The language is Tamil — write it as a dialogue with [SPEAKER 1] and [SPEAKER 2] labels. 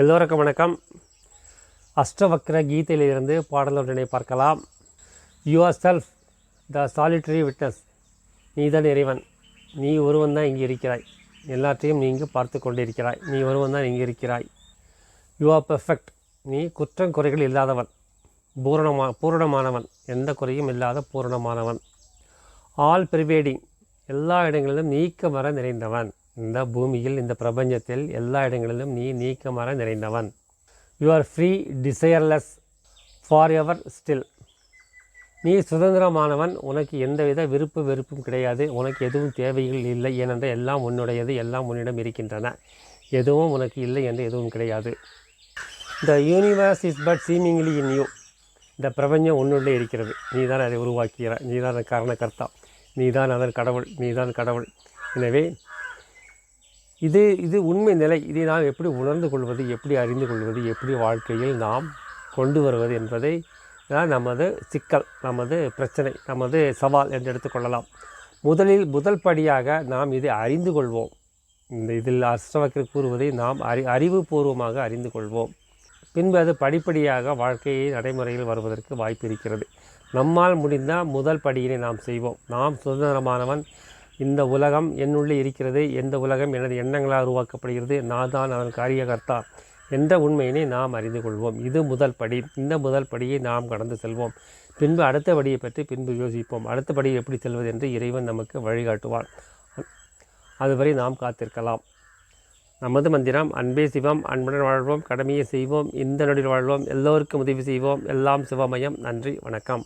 [SPEAKER 1] எல்லோருக்கும் வணக்கம். அஷ்டவக்ர கீதையிலிருந்து பாடல் ஒன்றினை பார்க்கலாம் yourself the solitary witness நீதான் இறைவன். நீ ஒருவன் தான் இங்கே இருக்கிறாய். எல்லாத்தையும் நீ இங்கு பார்த்து கொண்டிருக்கிறாய். நீ ஒருவன் தான் இங்கே இருக்கிறாய். யூ ஆர் பெர்ஃபெக்ட் நீ குற்றம் குறைகள் இல்லாதவன். பூரணமா பூரணமானவன். எந்த குறையும் இல்லாத பூரணமானவன். ஆல் ப்ரிவேடிங் எல்லா இடங்களிலும் நீக்கமர நிறைந்தவன். இந்த பூமியில் இந்த பிரபஞ்சத்தில் எல்லா இடங்களிலும் நீ நீக்கமர நிறைந்தவன். You are free desireless forever still நீ சுதந்திரமானவன் உனக்கு எந்தவித விருப்பு வெறுப்பும் கிடையாது. உனக்கு எதுவும் தேவைகள் இல்லை ஏனென்றால் எல்லாம் உன்னுடையது எல்லாம் உன்னிடம் இருக்கின்றன. எதுவும் உனக்கு இல்லை என்று எதுவும் கிடையாது. The universe is but seemingly in you இந்த பிரபஞ்சம் உன்னுள்ளே இருக்கிறது. நீ தான் அதை உருவாக்கிற நீ தான் அதன் காரணக்கர்த்தா நீ தான் அதன் கடவுள். நீ தான் கடவுள். எனவே இது இது உண்மை நிலை. இதை நாம் எப்படி உணர்ந்து கொள்வது எப்படி அறிந்து கொள்வது எப்படி வாழ்க்கையில் நாம் கொண்டு வருவது என்பதை தான் நமது சிக்கல் நமது பிரச்சனை நமது சவால் என்று எடுத்துக்கொள்ளலாம் முதலில் முதல் படியாக நாம் இதை அறிந்து கொள்வோம். இந்த இதில் அஷ்டவக்கர் கூறுவதை நாம் அறி அறிவுபூர்வமாக அறிந்து கொள்வோம். பின்பு அது படிப்படியாக வாழ்க்கையை நடைமுறையில் வருவதற்கு வாய்ப்பு இருக்கிறது. நம்மால் முடிந்த முதல் படியினை நாம் செய்வோம். நாம் சுதந்திரமானவன் இந்த உலகம் என்னுள்ளே இருக்கிறது எந்த உலகம் எனது எண்ணங்களால் உருவாக்கப்படுகிறது நான் தான் அதன் காரியகர்த்தா என்ற உண்மையினை நாம் அறிந்து கொள்வோம்? இது முதல் படி. இந்த முதல் படியை நாம் கடந்து செல்வோம். பின்பு அடுத்த படியை பற்றி பின்பு யோசிப்போம். அடுத்த படி எப்படி செல்வது என்று இறைவன் நமக்கு வழிகாட்டுவான். அதுவரை நாம் காத்திருக்கலாம். நமது மந்திரம் அன்பே சிவம் அன்புடன் வாழ்வோம் கடமையை செய்வோம் இந்த நொடியில் வாழ்வோம் எல்லோருக்கும் உதவி செய்வோம். எல்லாம் சிவமயம். நன்றி வணக்கம்.